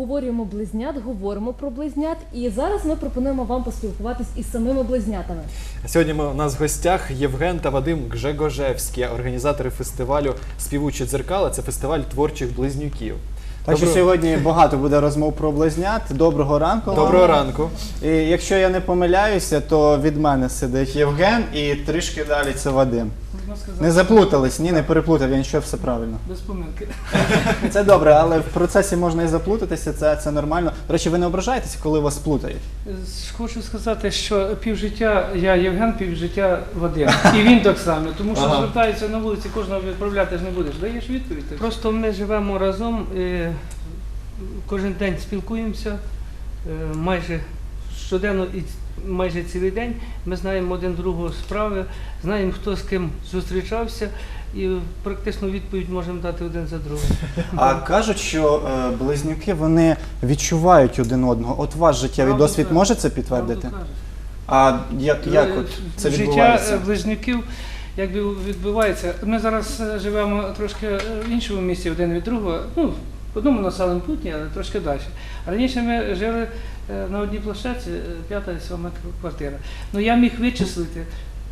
обговорюємо близнят, говоримо про близнят. І зараз ми пропонуємо вам поспілкуватись із самими близнятами. Сьогодні ми, у нас в гостях Євген та Вадим Гжегожевські, організатори фестивалю Співучі дзеркала. Це фестиваль творчих близнюків. Так що сьогодні багато буде розмов про близнят. Доброго ранку. вам. Доброго ранку. І якщо я не помиляюся, то від мене сидить Євген і трішки далі це Вадим. Можна сказати, Не заплутались, ні, не переплутав, я нічого все правильно. без помилки. Це добре, але в процесі можна і заплутатися, це, це нормально. До речі, ви не ображаєтеся, коли вас плутають. Хочу сказати, що півжиття я Євген, півжиття Вадим. І він так само, тому що Ага. звертаються на вулиці, кожного відправляти ж не будеш. Даєш відповідь. так? Просто ми живемо разом, е, кожен день спілкуємося, е, майже щоденно і майже цілий день. Ми знаємо один другого справи, знаємо, хто з ким зустрічався, і практично відповідь можемо дати один за другим. А кажуть, що е, близнюки вони відчувають один одного. От ваш життєвий Правду досвід кажуть. може це підтвердити? Правду. А як, як от це життя відбувається? е, близнюків якби відбувається. Ми зараз е, живемо трошки е, в іншому місці один від другого, ну, в одному населеному пункті, але трошки далі. Раніше ми жили е, на одній площадці, е, п'ята і сьома квартира. Ну я міг вичислити.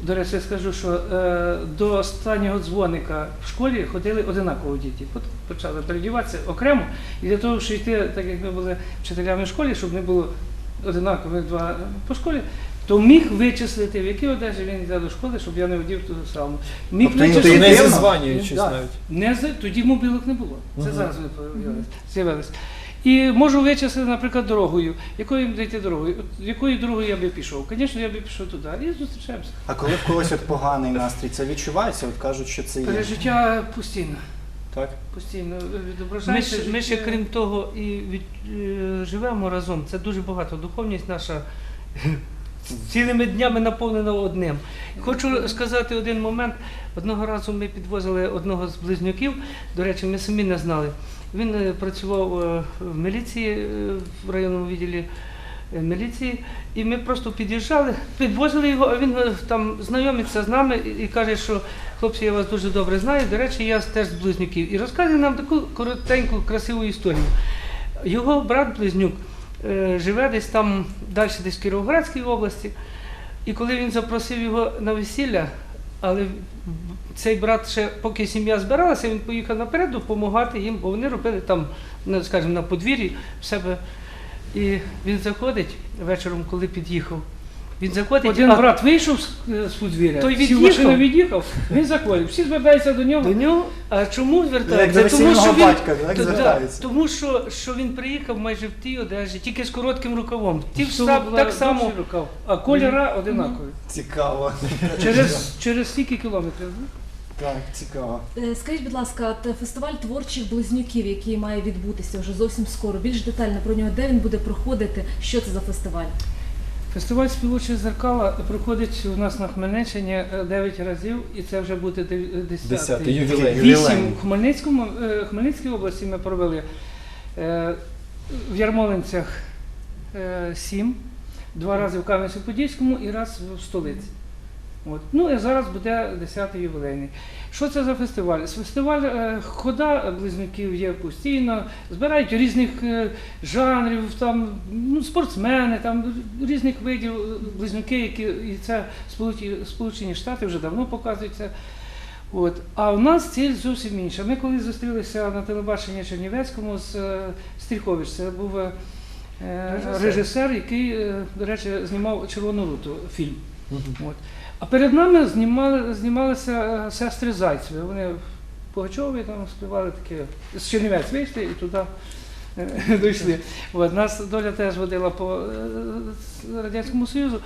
До речі, скажу, що е, до останнього дзвоника в школі ходили одинаково діти. От почали передіватися окремо, і для того, щоб йти, так як ми були вчителями в школі, щоб не було одинакових два по школі, то міг вичислити, в якій одежі він йде до школи, щоб я не одів ту саму. Міг Тобто вичислити. Не зізванюючись Да. навіть. Не з тоді мобілок не було. Це Мгм. зараз вони появились- з'явились. І можу вичислити, наприклад, дорогою. Якою їм дійти дорогою? От Якою дорогою я би пішов? Звісно, я би пішов туди. І зустрічаємося. А коли в когось от поганий настрій, це відчувається? От кажуть, що це є. Пережиття постійно. Так? Постійно Ми відображається. ще, ми ще життя. крім того і від, е, живемо разом. Це дуже багато. Духовність наша цілими днями наповнена одним. Хочу сказати один момент. Одного разу ми підвозили одного з близнюків. До речі, ми самі не знали. Він е, працював е, в міліції е, в районному відділі. Міліції, і ми просто під'їжджали, підвозили його, а він там знайомиться з нами і, каже, що хлопці, я вас дуже добре знаю. До речі, я теж з близнюків. І розказує нам таку коротеньку, красиву історію. Його брат близнюк е, живе десь там далі, десь в Кіровоградській області. І коли він запросив його на весілля, але цей брат ще, поки сім'я збиралася, він поїхав наперед допомагати їм, бо вони робили там, ну, скажімо, на подвір'ї в себе. І він заходить вечором, коли під'їхав. Він заходить, Один а брат вийшов з, е, з подвір'я, Той в від'їхав. від'їхав, він заходив. Всі звертаються до нього. до нього. А чому Як звертається? до весільного він- батька, так, Та- да, тому що, що він приїхав майже в тій одежі, тільки з коротким рукавом. Ті сам, так само. рукав, а кольора одинакові. Цікаво. Через, через скільки кілометрів? Так, цікаво. Е, Скажіть, будь ласка, от фестиваль творчих близнюків, який має відбутися вже зовсім скоро. Більш детально про нього, де він буде проходити, що це за фестиваль? Фестиваль співучі зеркала проходить у нас на Хмельниччині 9 разів, і це вже буде 10-й. ювілей. Ювілей. Вісім в Хмельницькому, е, Хмельницькій області ми провели. Е, В Ярмолинцях 7, два рази в Кам'янці-Подільському і раз в столиці. От. Ну і зараз буде 10-й ювілейний. Що це за фестиваль? Фестиваль е, хода близнюків є постійно, збирають різних е, жанрів, там, ну, спортсмени, там, різних видів е, близнюки, які і це Сполучені, Штати вже давно показують це. От. А у нас ціль зовсім інша. Ми коли зустрілися на телебаченні Чернівецькому з е, Стріхович, це був е, Режисер. який, е, до речі, знімав Червону руту фільм. От. А перед нами знімали, знімалися е, сестри Зайцеві. Вони в Пугачові там співали таке. З Чернівець вийшли і туди е, дійшли. От. Нас доля теж водила по е, Радянському Союзу.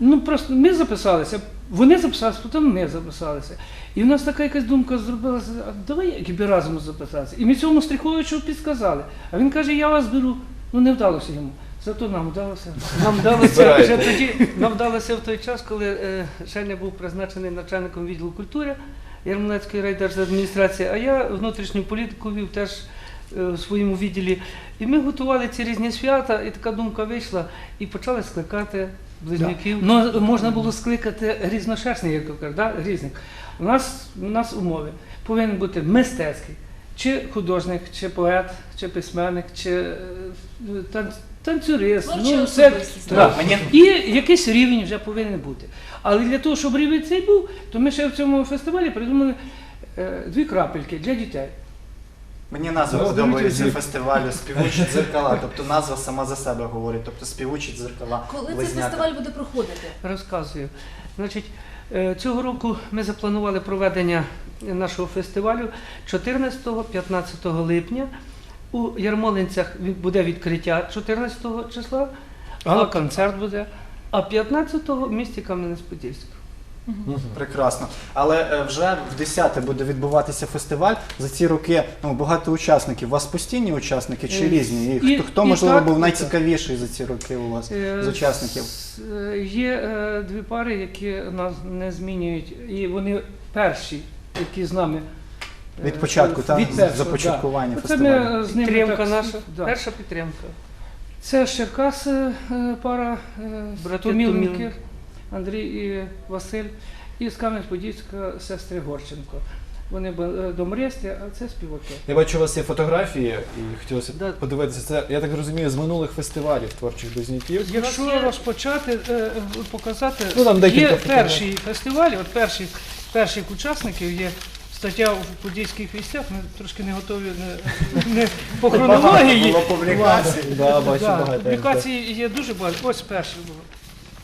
Ну просто ми записалися, вони записалися, потім ми записалися. І в нас така якась думка зробилася, а давай якби разом записатися. І ми цьому Стріховичу підказали. А він каже, я вас беру. Ну не вдалося йому. Зато нам вдалося. Нам вдалося вже тоді, нам вдалося в той час, коли е, Женя був призначений начальником відділу культури Ярмолецької райдержадміністрації, а я внутрішню політику вів теж е, в своєму відділі. І ми готували ці різні свята, і така думка вийшла, і почали скликати близнюків. Ну, можна було скликати різношерстний, як кажуть, да? різних. У нас, у нас умови повинен бути мистецький, чи художник, чи поет, чи письменник, чи е, танцюрист. Творча Ну, все, особистість. Мені- І якийсь рівень вже повинен бути. Але для того, щоб рівень цей був, то ми ще в цьому фестивалі придумали е, дві крапельки для дітей. Мені назва Ну, подобається дивіться, фестивалю співучі дзеркала. Тобто назва сама за себе говорить. Тобто співучі дзеркала. Коли цей близнята. фестиваль буде проходити? Розказую. Значить, е, цього року ми запланували проведення нашого фестивалю 14-15 липня. У Ярмолинцях буде відкриття 14 числа, А концерт буде. а 15-го в місті Кам'янець-Подільськ. Прекрасно. Але е, вже в 10 буде відбуватися фестиваль. За ці роки ну, багато учасників. У вас постійні учасники чи Е, різні? І, і- хто, хто і можливо так, був найцікавіший за ці роки у вас Е, з учасників? Є е, дві пари, які нас не змінюють, і вони перші, які з нами. Е, Від початку, так? від першого, Започаткування да. Це фестивалю. ми з ними Підтримка так, наша, да. перша підтримка. Це з Черкас е, е, пара е, Брати Томіленки. Андрій і Василь, і з Кам'янець-Подільська сестри Горченко. Вони е, домресті, а це співаки. Я бачу, у вас є фотографії, і хотілося б Да. подивитися. Це, я так розумію, з минулих фестивалів творчих близнюків. Якщо є- розпочати е, показати, Ну, там є перший фестиваль, от перші, перших учасників є стаття в подільських вістях, ми трошки не готові не, не по хронології. Було публікацій. Да, бачу Да, багато. публікацій є дуже багато. Ось перша була.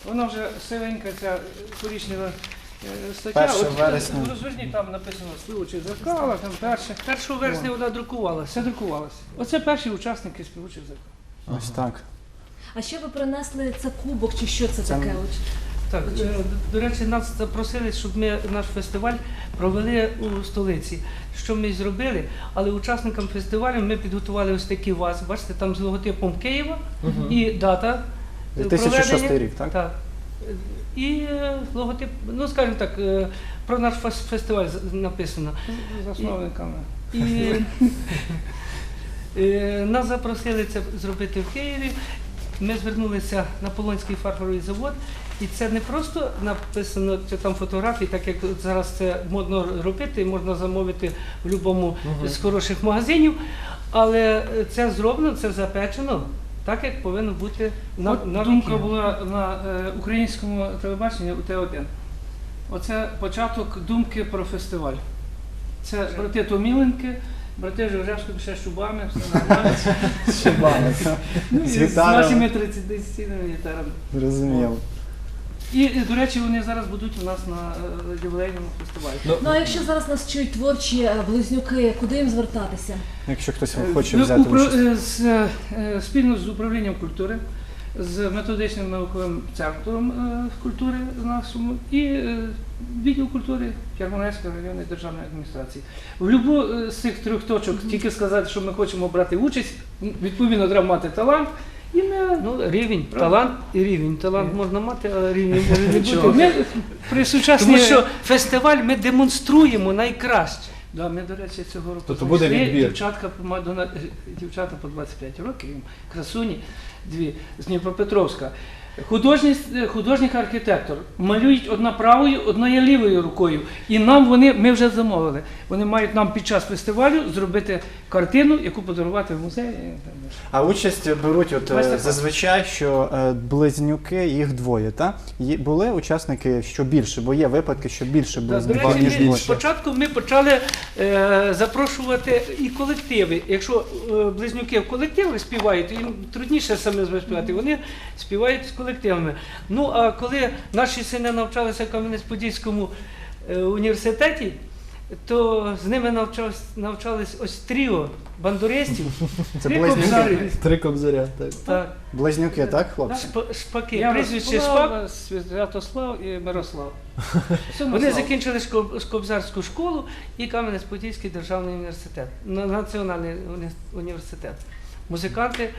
Вона вже сивенька, ця коричнева е, стаття. 1 вересня. Розверніть, там написано співучі зеркала, там перше. 1 вересня вона друкувалася. Все друкувалося. Оце перші учасники співучих зеркал. Ось так. А ще ви принесли це кубок, чи що це Це таке? От? Так, е, до речі, нас запросили, щоб ми наш фестиваль провели у столиці. Що ми зробили, але учасникам фестивалю ми підготували ось такі вази. Бачите, там з логотипом Києва і дата. е, 2006 рік, так? Так. Е, І е, логотип, ну скажімо так, е, про наш фес- фестиваль написано. Засновниками. І е, нас запросили це зробити в Києві. Ми звернулися на Полонський фарфоровий завод, і це не просто написано чи там фотографії, так як зараз це модно робити, можна замовити в будь-якому Мгм. з хороших магазинів, але це зроблено, це запечено так, як повинно бути на, От на думка руки. була на е, українському телебаченні у Т1. Оце початок думки про фестиваль. Це брати Томіленки, брати Жевжевські ще шубами, все нормально. Щебами. Ну, З нашими 30-цінними гітарами. Зрозуміло. І, до речі, вони зараз будуть у нас на е, ювілейному фестивалі. Ну а якщо зараз нас чують творчі е, близнюки, куди їм звертатися? Якщо хтось Е, хоче ну, взяти упра- участь. е, з, е, спільно з управлінням культури, з методичним науковим центром е, культури нашому і е, відділ культури Ярмолинської районної державної адміністрації. В будь-яку е, з цих трьох точок тільки сказати, що ми хочемо брати участь, відповідно треба мати талант. І не Ну, рівень, Правда. талант і рівень. Талант можна мати, а рівень може не бути. ми при сучасній... Тому що фестиваль ми демонструємо найкраще. Да, ми, до речі, цього року Тобто буде знайшли відбір. Дівчатка, по- до на- дівчата по 25 років, красуні, дві з Дніпропетровська. Художній, художник архітектор малюють одна правою, одна лівою рукою. І нам вони, ми вже замовили. Вони мають нам під час фестивалю зробити картину, яку подарувати в музеї. А участь беруть от е, Майстер-клас. зазвичай, що е, близнюки, їх двоє, так? Є- Були учасники, що більше, бо є випадки, що більше до близнюків, речі, ніж ми- двоє. Спочатку ми почали е, запрошувати і колективи. Якщо е, близнюки в колективі співають, то їм трудніше саме співати, вони співають з колективами. Ну а коли наші сини навчалися в Кам'янець-Подільському е, університеті, то з ними навчались, навчались ось тріо бандуристів. Це Три близнюки. кобзарі. Три кобзаря, так. Так, Близнюки, так, хлопці? шпа- шпаки, Я прізвище Шпак. Святослав, Святослав і Мирослав. Вони закінчили шко- Скобзарську школу і Кам'янець-Подільський державний університет, на- національний уні- університет. Музиканти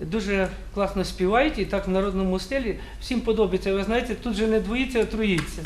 дуже класно співають і так в народному стилі. Всім подобається. Ви знаєте, тут же не двоїться, а троїться.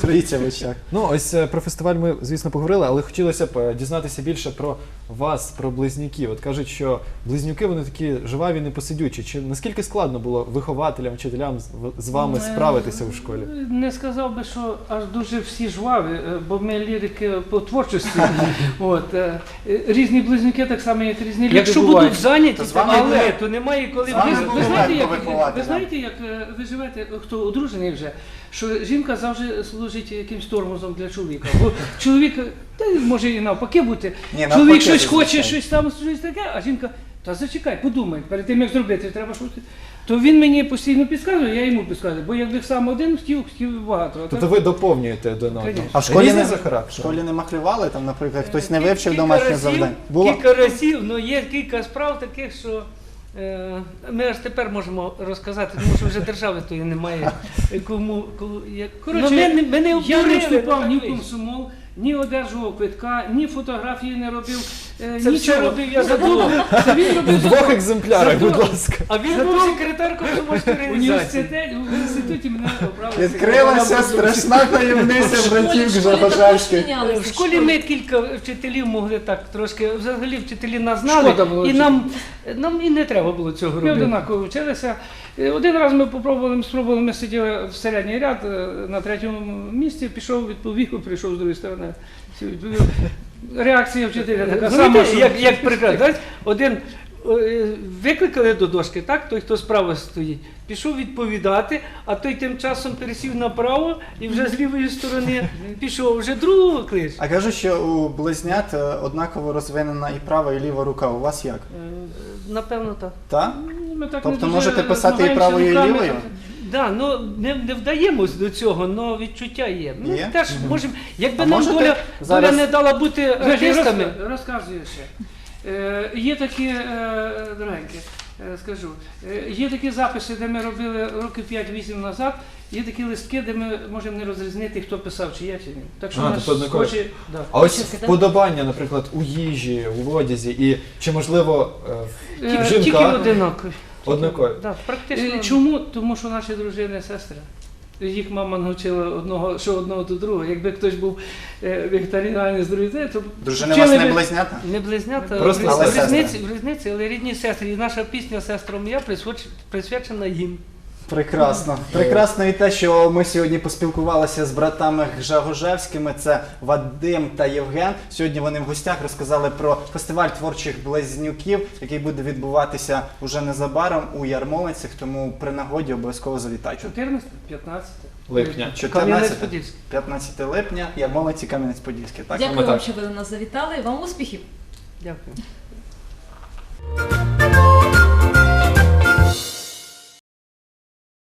Троїться в очах. Ну, ось е, про фестиваль ми, звісно, поговорили, але хотілося б е, дізнатися більше про вас, про близнюків. От кажуть, що близнюки вони такі живаві, непосидючі. Чи наскільки складно було вихователям, вчителям з, в- з вами е, справитися у школі? Не сказав би, що аж дуже всі жваві, е, бо ми лірики по творчості. От, е, різні близнюки, так само, як різні люди Якщо бувають. будуть зайняті, з вами але то немає коли Ви, ви, знаєте, як, виховати, ви да. знаєте, як е, ви живете, хто одружений вже, що жінка завжди служить якимсь тормозом для чоловіка. Бо чоловік, е, та й може і навпаки бути, Ні, навпаки, чоловік щось звичайно. хоче, щось там щось таке, а жінка, та зачекай, подумай, перед тим як зробити, треба щось. То він мені постійно підказує, я йому підказую, бо якби сам один хотів, хотів багато. А Тобто так- ви доповнюєте один одного. Конечно. А в школі не за в характером? школі не махлювали, там, наприклад, хтось не Кілька вивчив домашнє разів- завдання. Було? Кілька разів, але є кілька справ таких, що ми аж тепер можемо розказати, тому що вже держави тої немає. Кому, кому я... Коротше, ну, ми, не- ми не Я не вступав ні в комсомол, ні одержував квитка, ні фотографії не робив. Е, Це все робив я за. Це він В двох екземплярах, будь ласка. А він був секретар комсомольської в організації. в інституті мене обрали. Відкрилася страшна таємниця братів мінялися, В школі ми кілька вчителів могли так трошки, взагалі вчителі нас Шкода знали, було і нам, нам і не треба було цього Ми одинаково вчилися. Е, Один раз ми попробували, ми спробували, ми сиділи в середній ряд е, на третьому місці, пішов відповів, прийшов з другої сторони. Сів, відповів. Реакція вчителя така сама, Знаєте, як, як прекрасно. Знаєте, Один е, викликали до дошки, так? Той, хто справа стоїть, пішов відповідати, а той тим часом пересів направо і вже з лівої сторони пішов, вже другого клич. А кажу, що у близнят е, однаково розвинена і права, і ліва рука. У вас як? Е, Напевно, так. Так? Ну, ми так Тобто не дуже можете писати і правою, і лівою? Да, ну не, не вдаємось до цього, але відчуття є. Ми Є? теж можемо, якби А нам можете доля, зараз- доля не дала бути артистами. роз- розказую ще. Е, є такі, е, дорогенькі, е, скажу, е, є такі записи, де ми робили років 5-8 назад, є такі листки, де ми можемо не розрізнити, хто писав, чи я, чи ні. Так що А, нас тобто однакові. схожі, да. А ось вподобання, наприклад, у їжі, у одязі, і чи можливо е, Е, в Тільки одинакові. Однакові? Да, практично. Чому? Тому що наші дружини сестри. Їх мама навчила одного, що одного до другого. Якби хтось був е, вегетаріанець з другої, то Дружини у вас не близнята? Не близнята, Просто в, але різниці, в різниці, але рідні сестри. І наша пісня сестром я присвоч- присвячена їм. Прекрасно. Прекрасно і те, що ми сьогодні поспілкувалися з братами Гжегожевськими. Це Вадим та Євген. Сьогодні вони в гостях розказали про фестиваль творчих близнюків, який буде відбуватися уже незабаром у Ярмолинцях. Тому при нагоді обов'язково завітайте. 14, 15. Липня. 14 15 липня, Ярмолинці Кам'янець-Подільський. Так Дякую вам, що ви до нас завітали. Вам успіхів! Дякую.